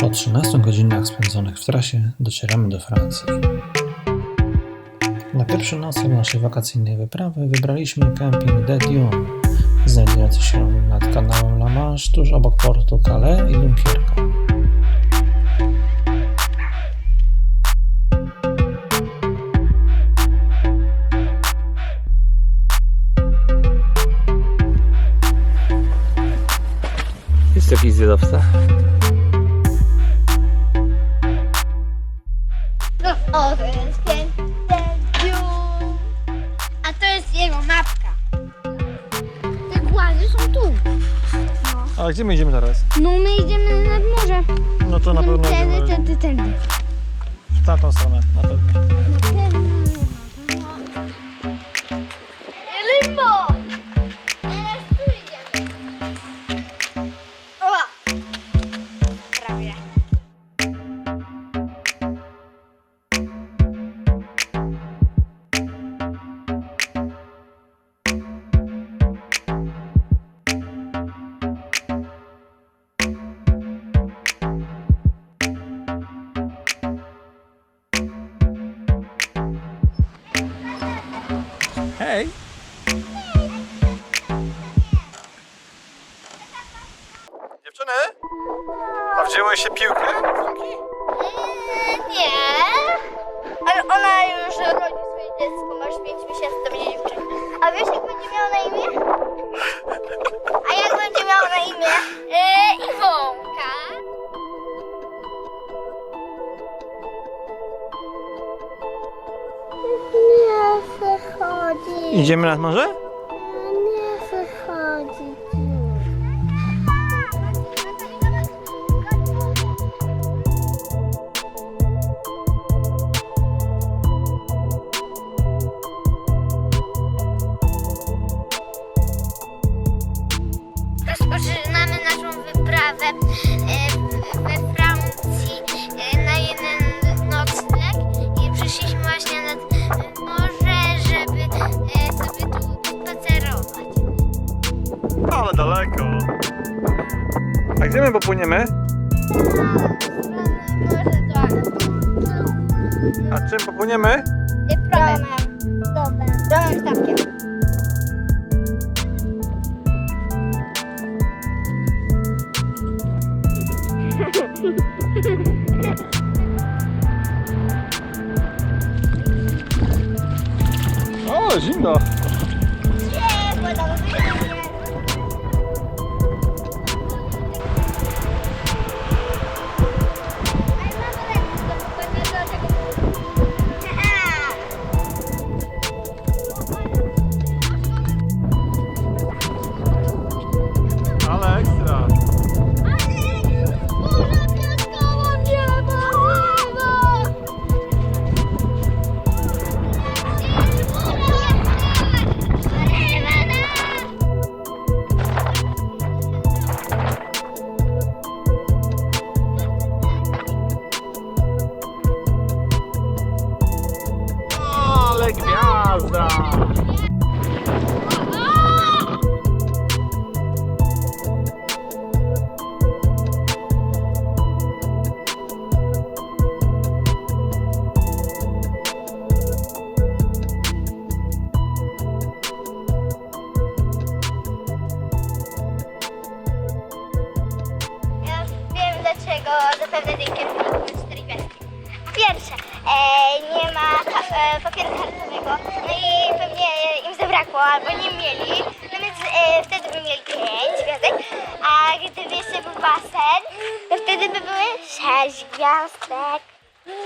Po 13 godzinach spędzonych w trasie docieramy do Francji. Na pierwszy nocleg naszej wakacyjnej wyprawy wybraliśmy kemping De Dion, znajdujący się nad kanałem La Manche tuż obok portu Calais i Dunkierka. Jest jakiś zwiadowca? O, to jest piękny A to jest jego mapka. Te głazy są tu. A gdzie my idziemy teraz? No, my idziemy nad morze. No to na pewno Tędy, idziemy tędy, tędy. w tamtą stronę, na pewno. Hej! Dziewczyny? A wzięły się piłkę? Eee, nie. Ale ona już rodzi swoje dziecko, masz 5 miesięcy, to będzie dziewczynka. A wiesz jak będzie miała na imię? Idziemy nad morze? Ale daleko. A gdzie my popłyniemy? A czym popłyniemy? Promem. Promem statkiem. O, zimno. Filmowi cztery gwiazdki. Po pierwsze, e, nie ma e, papieru kartowego, no i pewnie im zabrakło albo nie mieli, no więc e, wtedy by mieli pięć gwiazdek, a gdyby jeszcze był basen, to wtedy by były sześć gwiazdek.